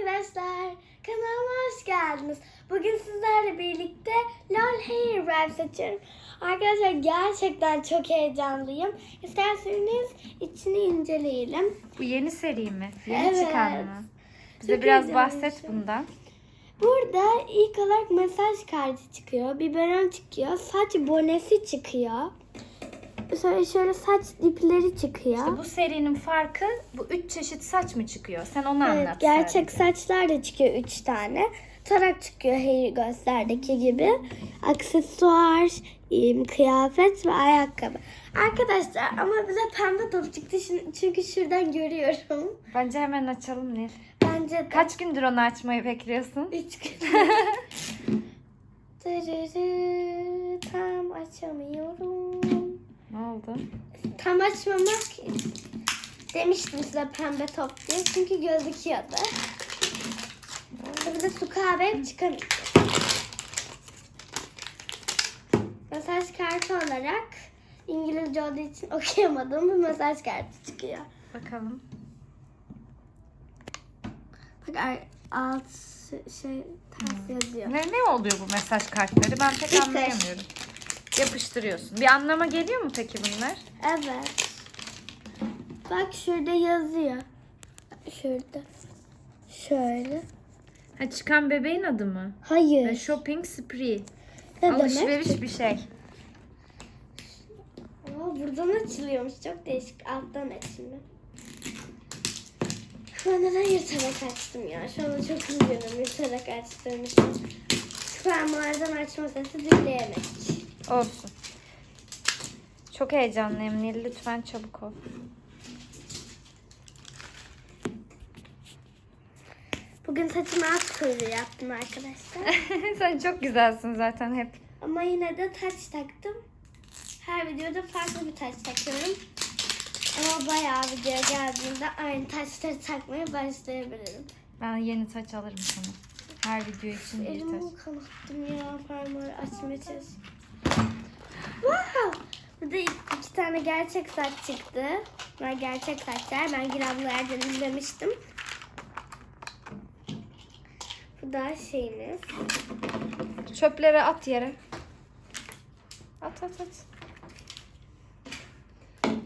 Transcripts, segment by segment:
arkadaşlar. Kanalıma hoş geldiniz. Bugün sizlerle birlikte LOL Hair Wrap seçiyorum. Arkadaşlar gerçekten çok heyecanlıyım. İsterseniz içini inceleyelim. Bu yeni seri mi? Yeni Evet. çıkan mı? Bize Çok biraz bahset bundan. Burada ilk olarak mesaj kartı çıkıyor. Biberon çıkıyor. Saç bonesi çıkıyor. Sonra şöyle saç dipleri çıkıyor. İşte bu serinin farkı bu üç çeşit saç mı çıkıyor? Sen onu Evet, anlat. gerçek sadece. saçlar da çıkıyor 3 tane. Tarak çıkıyor Harry Göster'deki gibi. Aksesuar, kıyafet ve ayakkabı. Arkadaşlar ama bize pembe top çıktı çünkü şuradan görüyorum. Bence hemen açalım Nil. Bence de Kaç gündür onu açmayı bekliyorsun? 3 gün. Dırırı, Tam açamıyorum. Ne oldu? Tam açmamak demiştim size pembe top diye. Çünkü gözüküyordu. Tabii de su kahve çıkamıyor. Mesaj kartı olarak İngilizce olduğu için okuyamadığım bir mesaj kartı çıkıyor. Bakalım. Bak alt şey ters yazıyor. Ne, ne oluyor bu mesaj kartları? Ben pek anlayamıyorum. Yapıştırıyorsun. Bir anlama geliyor mu peki bunlar? Evet. Bak şurada yazıyor. Şurada. Şöyle. Ha çıkan bebeğin adı mı? Hayır. Ve shopping spree. ne demek? Alışveriş bir şey. Aa, buradan açılıyormuş. Çok değişik. Alttan aç şimdi. Ben neden yırtarak açtım ya? Şu anda çok üzgünüm yırtarak açtığım için. Şu fermuardan açma sesi dinleyemek. Olsun. Çok heyecanlıyım Nil. Lütfen çabuk ol. Bugün saçımı at kuyruğu yaptım arkadaşlar. Sen çok güzelsin zaten hep. Ama yine de taç taktım. Her videoda farklı bir taç takıyorum. Ama bayağı video geldiğinde aynı taçları takmaya başlayabilirim. Ben yeni taç alırım sana. Her video için bir Elimi taç. kanattım ya fermuarı açmaya çalışıyorum. Wow! Burada iki, tane gerçek saç çıktı. Bunlar gerçek saçlar. Ben Girablılar'dan izlemiştim. Bu da şeyimiz. Çöpleri at yere. At at at.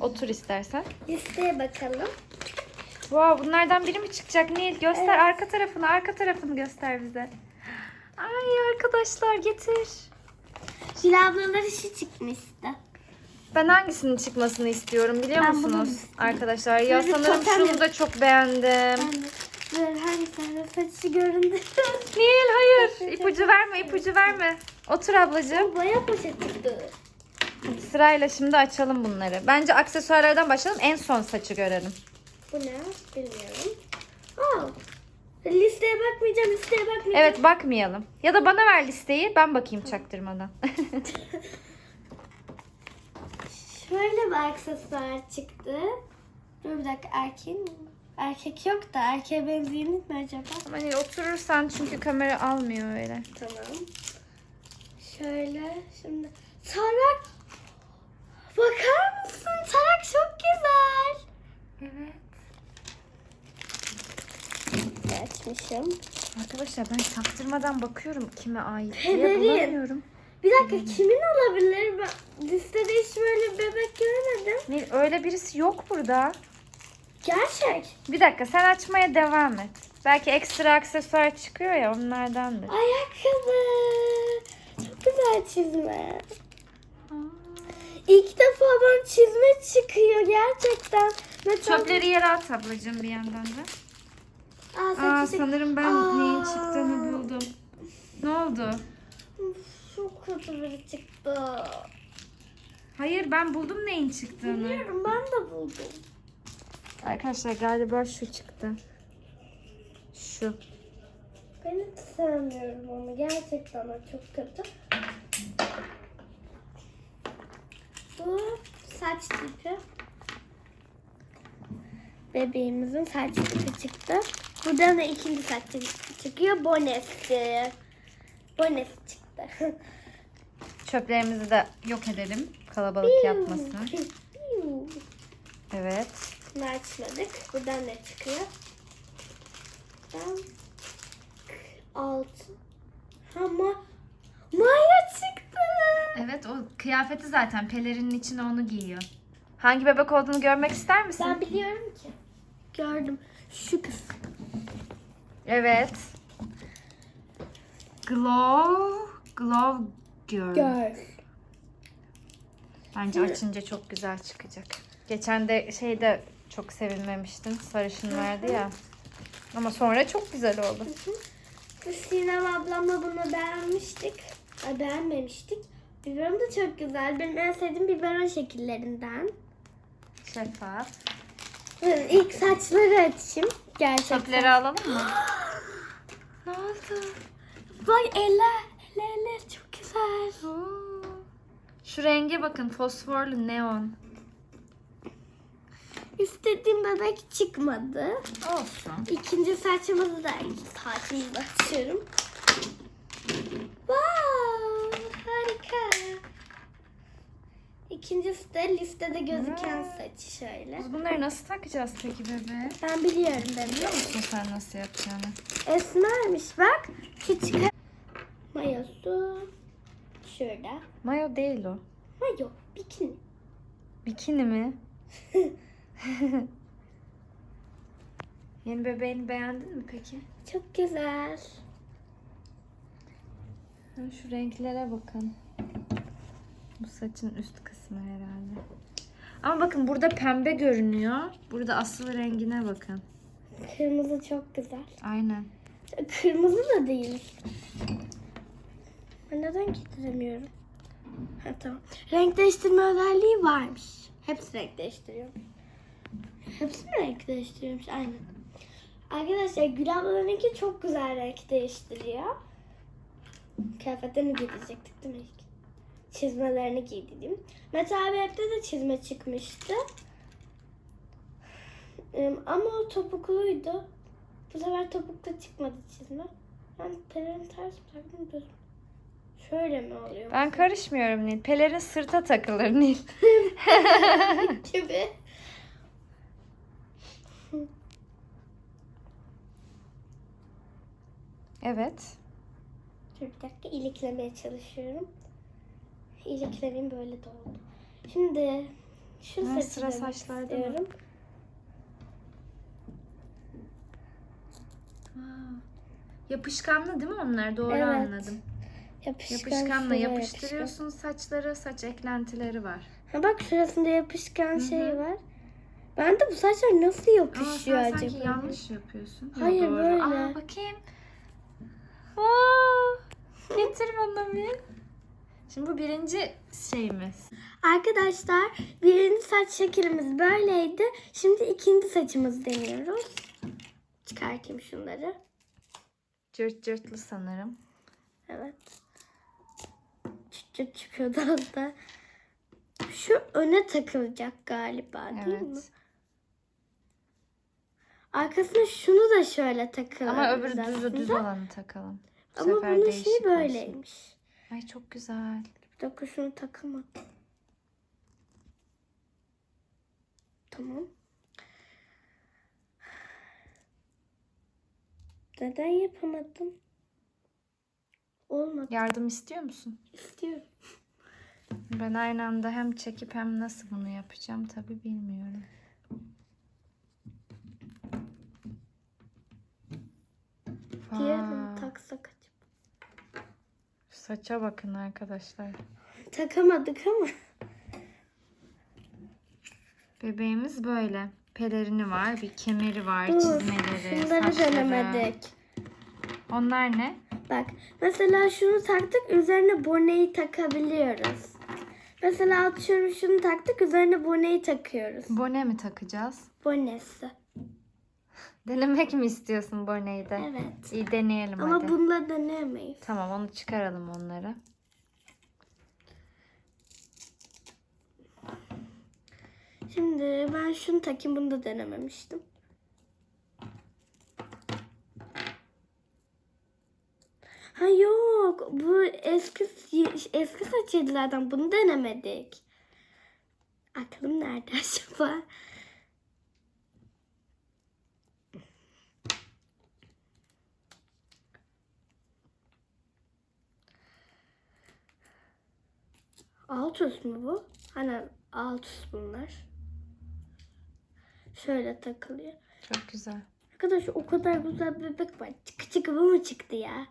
Otur istersen. Listeye bakalım. Wow bunlardan biri mi çıkacak Nil? Göster Evet. arka tarafını arka tarafını göster bize. Ay arkadaşlar getir. Girablılar işi çıkmıştı. Ben hangisinin çıkmasını istiyorum biliyor Ben bunu musunuz? istiyorum. Arkadaşlar ya Böyle sanırım totem şunu yap- da çok beğendim. Ben de böyle hangisinde saçı göründü. Nil hayır ipucu verme ipucu verme. Otur ablacığım. Baya poşet çıktı. Sırayla şimdi açalım bunları. Bence aksesuarlardan başlayalım. En son saçı görelim. Bu ne? Bilmiyorum. Aa, listeye bakmayacağım, listeye bakmayacağım. Evet bakmayalım. Ya da bana ver listeyi. Ben bakayım çaktırmadan. Şöyle bir aksesuar çıktı. Dur bir dakika erkeğin mi? Erkek yok da erkeğe benzeyenlik mi acaba? Ama Nil oturursan çünkü kamera almıyor öyle. Tamam. Şöyle şimdi. Tarak. Bakar mısın? Tarak çok güzel. Evet. Açmışım. Arkadaşlar ben çaktırmadan bakıyorum kime ait diye Pelerin. bulamıyorum. Bir dakika kimin olabilir? Ben listede hiç böyle bir bebek görmedim. Nil öyle birisi yok burada. Gerçek. Bir dakika sen açmaya devam et. Belki ekstra aksesuar çıkıyor ya onlardandır. Ayakkabı. Çok güzel çizme. İlk defa bana çizme çıkıyor gerçekten. Ve tam- Çöpleri yere at ablacığım bir yandan da. Aa, Aa sanırım ben Aa. neyin çıktığını buldum. Ne oldu? Çok kötü biri çıktı. Hayır ben buldum neyin çıktığını. Biliyorum ben de buldum. Arkadaşlar galiba şu çıktı. Şu. Ben hiç sevmiyorum onu. Gerçekten o çok kötü. Bu saç tipi. Bebeğimizin saç tipi çıktı. Buradan da ikinci saç tipi çıkıyor. Bonesi. Bonesi çıktı. Çöplerimizi de yok edelim. Kalabalık yapmasın. Evet. Bunu açmadık. Buradan ne çıkıyor? Ben Ma Maya çıktı. Evet o kıyafeti zaten pelerinin içine onu giyiyor. Hangi bebek olduğunu görmek ister misin? Ben biliyorum ki. Gördüm. Şu kız. Evet. Glow, Glow Girl. Gör. Bence açınca çok güzel çıkacak. Geçen de şeyde çok sevinmemiştin. Sarışın verdi ya. Ama sonra çok güzel oldu. Biz Sinem ablamla bunu beğenmiştik. Ay, beğenmemiştik. Biberon da çok güzel. Benim en sevdiğim biberon şekillerinden. Şeffaf. İlk saçları açayım. Gerçekten. Topları alalım mı? ne oldu? Vay eller. Eller çok güzel. Oo. Şu renge bakın fosforlu neon. İstediğim bebek çıkmadı. Olsun. İkinci saçımızı da ilk saçımı da açıyorum. Wow, İkincisi de listede gözüken Hmm. saçı şöyle. Biz bunları nasıl takacağız peki bebeğe? Ben biliyorum Biliyor benim. musun sen nasıl yapacağını? Esmermiş bak. Küçük mayosu şurada. Mayo değil o. Mayo, bikini. Bikini mi? Yeni bebeğini beğendin mi peki? Çok güzel. Ha, Şu renklere bakın. Saçın üst kısmı herhalde. Ama bakın burada pembe görünüyor. Burada asıl rengine bakın. Kırmızı çok güzel. Aynen. Kırmızı da değil. Ben neden getiremiyorum? Ha tamam. Renk değiştirme özelliği varmış. Hepsi renk değiştiriyor. Hepsi mi renk değiştiriyormuş? Aynen. Arkadaşlar Gül ablanınki çok güzel renk değiştiriyor. Kıyafetlerini giydirecektik değil mi? Çizmelerini giydirdim. Mete abi hepte de çizme çıkmıştı. Ama o topukluydu. Bu sefer topukta çıkmadı çizme. Ben pelerin ters mi taktım düz? Şöyle mi oluyor? Ben karışmıyorum Nil. Pelerin sırta takılır Nil. gibi. Evet. Dur bir dakika iliklemeye çalışıyorum. İliklerim böyle doldu. Şimdi şu Ha, sıra saçlarda mı? istiyorum. Yapışkanlı değil mi onlar? Doğru Evet. anladım. Yapışkan Yapışkanla yapıştırıyorsun saçları, saç eklentileri var. yapışkan. Ha bak şurasında yapışkan Hı şey var. Ben de bu saçlar nasıl Ama yapışıyor sen acaba? sanki yanlış yapıyorsun. Yo, Hayır, doğru. böyle. Aa bakayım. Wow. Getir bana bir. Şimdi bu birinci şeyimiz. Arkadaşlar birinci saç şeklimiz böyleydi. Şimdi ikinci saçımızı deniyoruz. Çıkartayım şunları. Cırt cırtlı sanırım. Evet. Çıt çıt çıkıyordu hatta. Şu öne takılacak galiba değil mi? Evet. Arkasına şunu da şöyle takılır. Ama öbür düz, düz olanı takalım. Bu Ama bunun şeyi olsun. Ay çok güzel. Bir dakika şunu takamadım. Tamam. Neden yapamadım? Olmadı. Yardım istiyor musun? İstiyorum. Ben aynı anda hem çekip hem nasıl bunu yapacağım tabi bilmiyorum. Diğerini Vay, taksak acaba. Saça bakın arkadaşlar. Takamadık ama. Bebeğimiz böyle. Pelerini var, bir kemeri var, Dur, çizmeleri, Şunları saçları. denemedik. Onlar ne? Bak mesela şunu taktık üzerine boneyi takabiliyoruz. Mesela atıyorum şunu taktık üzerine boneyi takıyoruz. Bone mi takacağız? Bonesi. Denemek mi istiyorsun boneyi de? Evet. İyi deneyelim Ama hadi. bununla deneyemeyiz. Tamam onu çıkaralım onları. Şimdi ben şunu takayım bunu da denememiştim. Ha yok bu eski eski zaten bunu denemedik. Aklım nerede acaba? Altus mu bu? Hani Altus bunlar. Şöyle takılıyor. Çok güzel. Arkadaş o kadar güzel bebek var. Çıkı çıkı bu mu çıktı ya?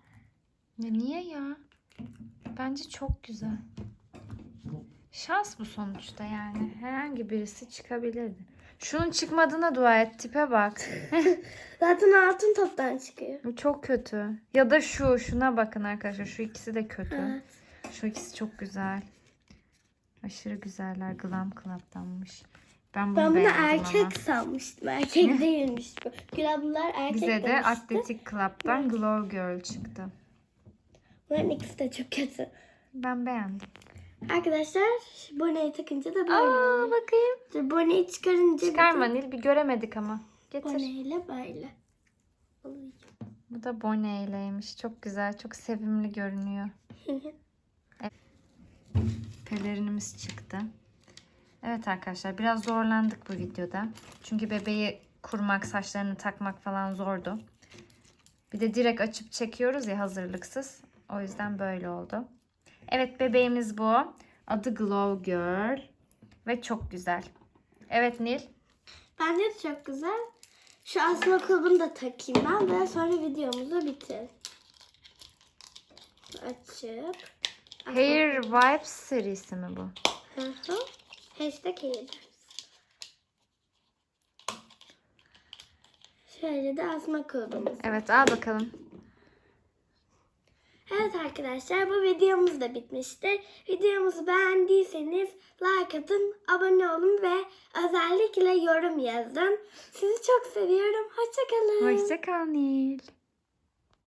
Ya niye ya? Bence çok güzel. Şans bu sonuçta yani. Herhangi birisi çıkabilirdi. Şunun çıkmadığına dua et. Tipe bak. Zaten altın toptan çıkıyor. Bu çok kötü. Ya da şu. Şuna bakın arkadaşlar. Şu ikisi de kötü. Evet. Şu ikisi çok güzel. Aşırı güzeller. Glam Club'danmış. Ben bunu Ben bunu erkek ama. sanmıştım. Erkek değilmiş bu. Gül ablalar erkek Bize de demişti. Atletik Club'dan Glow Girl çıktı. Bunların ikisi de çok kötü. Ben beğendim. Arkadaşlar boneyi takınca da böyle Aa oluyor. bakayım. Dur, Boneyi çıkarınca Çıkarma Nil. Bir göremedik ama. Getir. boneyle böyle. oluyor. Bu da boneyleymiş. Çok güzel. Çok sevimli görünüyor. Pelerinimiz çıktı. Evet arkadaşlar biraz zorlandık bu videoda. Çünkü bebeği kurmak, saçlarını takmak falan zordu. Bir de direkt açıp çekiyoruz ya hazırlıksız. O yüzden böyle oldu. Evet bebeğimiz bu. Adı Glow Girl. Ve çok güzel. Evet Nil. Bence de çok güzel. Şu asma kulbunu da takayım ben ve sonra videomuzu bitirelim. Açıp. Hair Vibes serisi mi bu? Hı hı. Hashtag hair. Şöyle de asma kulbumuz. Evet al bakalım. Evet arkadaşlar bu videomuz da bitmiştir. Videomuzu beğendiyseniz like atın, abone olun ve özellikle yorum yazın. Sizi çok seviyorum. Hoşçakalın. Hoşça kal Nil.